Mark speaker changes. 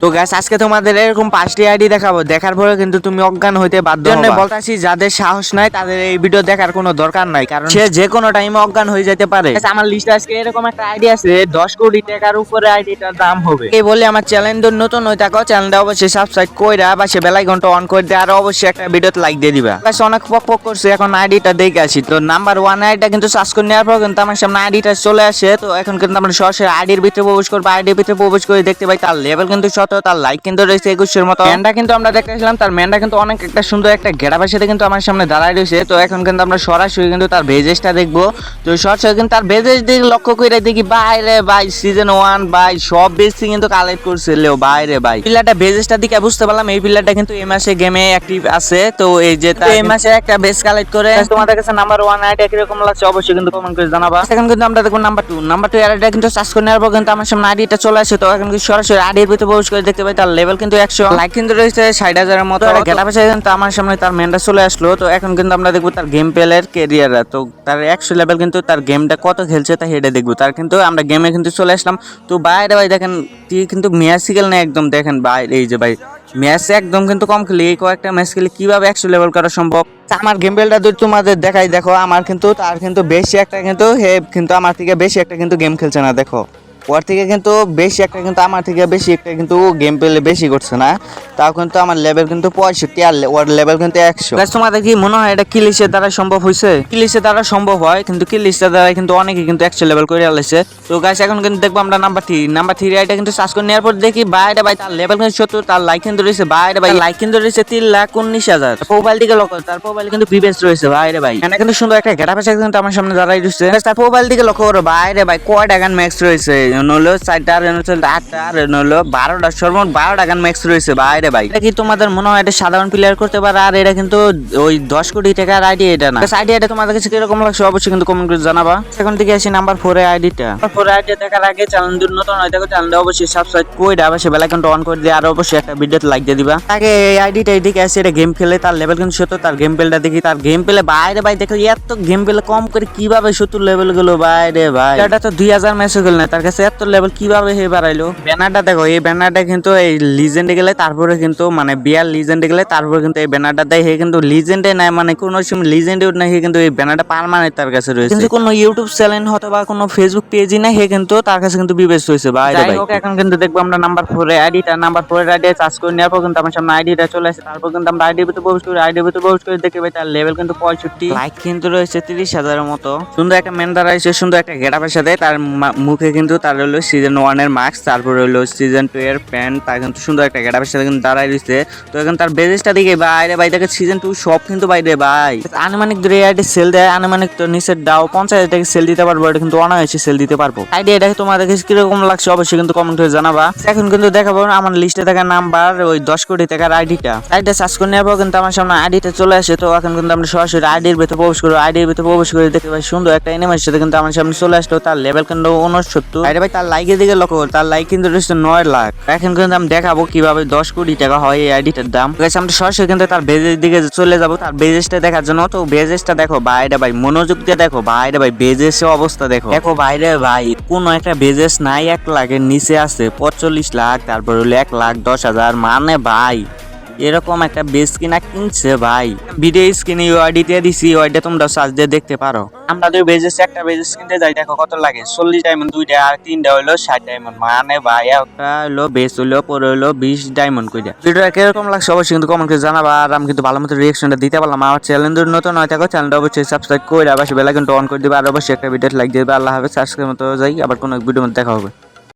Speaker 1: তো গ্যাস আজকে তোমাদের এরকম পাঁচটি আইডি দেখাবো। দেখার পরে কিন্তু তুমি অজ্ঞান হইতে বাধ্য জন্য বলতাছি যাদের সাহস নাই তাদের এই ভিডিও দেখার কোনো দরকার নাই কারণ সে যে কোনো টাইমে অজ্ঞান হয়ে যেতে পারে। আমার লিস্টে আজকে এরকম একটা আইডি আছে দশ কোটি টাকার উপরে আইডিটার দাম হবে। এই বলে আমার চ্যানেল নতুন হয়ে থাকো চ্যানেলটা অবশ্যই সাবস্ক্রাইব কইরা বা সে বেলাই ঘণ্টা অন করে দিয়ে আর অবশ্যই একটা ভিডিওতে লাইক দিয়ে দিবা। Guys, অনেক পক পক করছে এখন আইডিটা দেখে আসি। তো নাম্বার ওয়ান আইডিটা কিন্তু সার্চ করে নেওয়ার পর কিন্তু আমার সামনে আইডিটা চলে আসে। তো এখন কিন্তু আমরা সরাসরি আইডির ভিতরে প্রবেশ করব। আইডির ভিতরে প্রবেশ করে দেখতে পাই তার লেভেল কিন্তু শত তার লাইক কিন্তু রয়েছে একুশের মতো। ম্যানটা কিন্তু আমরা দেখতেছিলাম তার ম্যানটা কিন্তু অনেক একটা সুন্দর একটা গেটাপের সাথে কিন্তু আমার সামনে দাঁড়ায় রয়েছে। তো এখন কিন্তু আমরা সরাসরি কিন্তু তার ভেজেসটা দেখব। তো সরাসরি কিন্তু তার ভেজেস দিকে লক্ষ্য করে দেখি বাইরে ভাই সিজন ওয়ান ভাই সব বেশি কিন্তু কালেক্ট করছে লেও বাইরে ভাই পিলারটা ভেজেসটা দিকে বুঝতে পারলাম এই পিলারটা কিন্তু এই মাসে গেমে অ্যাক্টিভ আছে। তো এই যে তার এই মাসে একটা বেস কালেক্ট করে। তোমাদের কাছে নাম্বার ওয়ান আইডি কীরকম লাগছে অবশ্যই কিন্তু কমেন্ট করে জানাবা। এখন কিন্তু আমরা দেখব নাম্বার টু নাম্বার টু আইডিটা কিন্তু সার্চ করে নেওয়ার পর কিন্তু আমার সামনে আইডিটা চলে আসে তো এখন কিন্তু সরাসরি আইডির ভিতরে প্রবেশ করে। দেখতে পাই তার লেভেল কিন্তু একশো। লাইক কিন্তু রয়েছে ষাট হাজারের মতো। গেটা পেছে কিন্তু আমার সামনে তার মেনটা চলে আসলো। তো এখন কিন্তু আমরা দেখব তার গেম প্লেয়ার কেরিয়ার তো তার একশো লেভেল কিন্তু তার গেমটা কত খেলছে তা হেডে দেখব। তার কিন্তু আমরা গেমে কিন্তু চলে আসলাম। তো বাইরে ভাই দেখেন তুই কিন্তু মেয়াসিক্যাল না একদম। দেখেন বাইরে এই যে ভাই ম্যাচ একদম কিন্তু কম খেলি। এই কয়েকটা ম্যাচ খেলে কীভাবে একশো লেভেল করা সম্ভব? আমার গেম প্লেটা যদি তোমাদের দেখাই দেখো আমার কিন্তু তার কিন্তু বেশি একটা কিন্তু হে কিন্তু আমার থেকে বেশি একটা কিন্তু গেম খেলছে না দেখো। ওর থেকে কিন্তু বেশি একটা কিন্তু আমার থেকে বেশি একটা কিন্তু গেম প্লে বেশি করছে না। তাও কিন্তু আমার লেভেল কিন্তু পঁয়ষট্টি আর ওর লেভেল কিন্তু একশো। তোমাদের কি মনে হয় এটা কিলিশের দ্বারা সম্ভব হয়েছে? কিলিশের দ্বারা সম্ভব হয় কিন্তু কিলিশের দ্বারা কিন্তু অনেকে কিন্তু একশো লেভেল করে আলেছে। তো গাছ এখন কিন্তু দেখব আমরা নাম্বার থ্রি নাম্বার থ্রি আইটা কিন্তু সার্চ করে নেওয়ার পর দেখি বাইরে ভাই তার লেভেল কিন্তু সত্তর তার লাইক কিন্তু রয়েছে বাইরে ভাই লাইক কিন্তু রয়েছে তিন লাখ উনিশ হাজার। প্রোফাইল দিকে লক্ষ্য তার প্রোফাইল কিন্তু প্রিভিয়াস রয়েছে বাইরে ভাই। এখানে কিন্তু সুন্দর একটা গেটা পেশা কিন্তু আমার সামনে দাঁড়াই রয়েছে। তার প্রোফাইল দিকে লক্ষ্য করো বাইরে ভাই কয় টাকার ম্যাক্স রয়েছে? হলো চারটা আর হচ্ছে আটটা আর হলো বারোটা সর্বমোট বারো টাকার ম্যাক্স রয়েছে বাইরে ভাই। এটা কি তোমাদের মনে হয় এটা সাধারণ প্লেয়ার করতে পারে? আর এটা কিন্তু ওই দশ কোটি টাকার আইডি এটা না। আইডিয়াটা তোমাদের কাছে কীরকম লাগছে অবশ্যই কিন্তু কমেন্ট করে জানাবা। এখন থেকে আসি নাম্বার ফোরে আইডিটা ফোর আইডি দেখার আগে চ্যানেল নতুন হয় দেখো চ্যানেলটা অবশ্যই সাবস্ক্রাইব করে দেবা সে বেল আইকনটা অন করে দিয়ে আর অবশ্যই একটা ভিডিওতে লাইক দিয়ে দিবা। আগে এই আইডিটা এদিকে আসে এটা গেম খেলে তার লেভেল কিন্তু সত্তর তার গেম প্লেটা দেখি তার গেম প্লে বাইরে ভাই দেখো এত গেম প্লে কম করে কীভাবে সত্তর লেভেলগুলো? বাইরে ভাই। এটা তো দুই হাজার ম্যাচ গেল না তার কাছে এত লেভেল কীভাবে হয়ে বাড়াইলো? ব্যানারটা দেখো এই ব্যানারটা কিন্তু এই লিজেন্ডে গেলে তারপরে কিন্তু মানে বিয়ার লিজেন্ডে গেলে তারপরে কিন্তু এই ব্যানারটা দেয়। হে কিন্তু লিজেন্ডে নাই মানে কোনো সময় লিজেন্ডে না হে কিন্তু এই ব্যানারটা পারমানেন্ট তার কাছে রয়েছে। কিন্তু কোনো ইউটিউব চ্যানেল হতো বা কোনো ফেসবুক পেজই না হে কিন্তু তার কাছে কিন্তু বিবেচ হয়েছে ভাই যাই হোক এখন কিন্তু দেখব আমরা নাম্বার ফোরে আইডিটা নাম্বার ফোরের আইডি চার্জ করে নেওয়ার পর কিন্তু আমার সামনে আইডিটা চলে আসে। তারপর কিন্তু আমরা আইডির ভিতরে প্রবেশ করি। আইডির ভিতরে প্রবেশ করে দেখতে পাই তার লেভেল কিন্তু পঁয়ষট্টি। লাইক কিন্তু রয়েছে তিরিশ হাজারের মতো। সুন্দর একটা মেন্ডার রয়েছে সুন্দর একটা গেটাপের সাথে তার মুখে কিন্তু তার হলো সিজন ওয়ানের মার্কস তারপর হলো সিজন টু এর প্যান্ট তার কিন্তু সুন্দর একটা গেটাপের সাথে কিন্তু দাঁড়াই দিচ্ছে তো এখন তার বেজেসটা দিকে বাইরে ভাই দেখে সিজন টু সব কিন্তু বাইরে ভাই। আনুমানিক ধরে আইডি সেল দেয় আনুমানিক তো নিচের দাও পঞ্চাশ হাজার টাকা সেল দিতে পারব এটা কিন্তু অনায়াসে সেল দিতে পারব। আইডিয়া এটা তোমাদের কাছে কীরকম লাগছে অবশ্যই কিন্তু কমেন্ট করে জানাবা। এখন কিন্তু দেখাবো আমার লিস্টে থাকা নাম্বার ওই দশ কোটি টাকার আইডিটা আইডিটা সার্চ করে নেব কিন্তু আমার সামনে আইডিটা চলে আসে তো এখন কিন্তু আমরা সরাসরি আইডির ভিতরে প্রবেশ করব। আইডির ভিতরে প্রবেশ করে দেখতে পাই সুন্দর একটা সাথে কিন্তু আমার সামনে চলে আসলো তার লেভেল কিন্তু উনসত্তর ভাই, তার লাইকের দিকে লক্ষ্য তার লাইক কিন্তু রয়েছে নয় লাখ। এখন কিন্তু আমি দেখাবো কীভাবে দশ কোটি টাকা হয় এই আইডিটার দাম। আমরা সরাসরি কিন্তু তার বেজের দিকে চলে যাব। তার বেজেসটা দেখার জন্য তো বেজেসটা দেখো বাইরে ভাই, মনোযোগ দিয়ে দেখো বাইরে ভাই, বেজেসের অবস্থা দেখো। দেখো বাইরে ভাই, কোন একটা বেজেস নাই, এক লাখের নিচে আছে পঁয়তাল্লিশ লাখ, তারপর হলো এক লাখ দশ হাজার মানে ভাই। এরকম একটা বেস কিনা কিনছে ভাই। ভিডিও স্ক্রিনে ওয়াইডি দিয়ে দিছি ওয়াইডটা তোমরা সার্চ দিয়ে দেখতে পারো। আমরা দুই বেজেস একটা বেজেস কিনতে যাই, দেখো কত লাগে? চল্লিশ ডায়মন্ড দুইটা আর তিনটা হইল ষাট ডায়মন্ড মানে ভাই, একটা হইল বেস হইল, পরে হইল বিশ ডায়মন্ড কইরা। ভিডিওটা কীরকম লাগছে অবশ্যই কিন্তু কমেন্ট করে জানাবা, আর আমি কিন্তু ভালো মতো রিয়েকশনটা দিতে পারলাম। আমার চ্যানেল যদি নতুন হয় থাকো চ্যানেলটা অবশ্যই সাবস্ক্রাইব করে আবার বেলা কিন্তু অন করে দিবে, আর অবশ্যই একটা ভিডিও লাইক দিবে। আল্লাহ হাফেজ, আজকের মতো যাই, আবার কোনো ভিডিও মধ্যে দেখা হবে।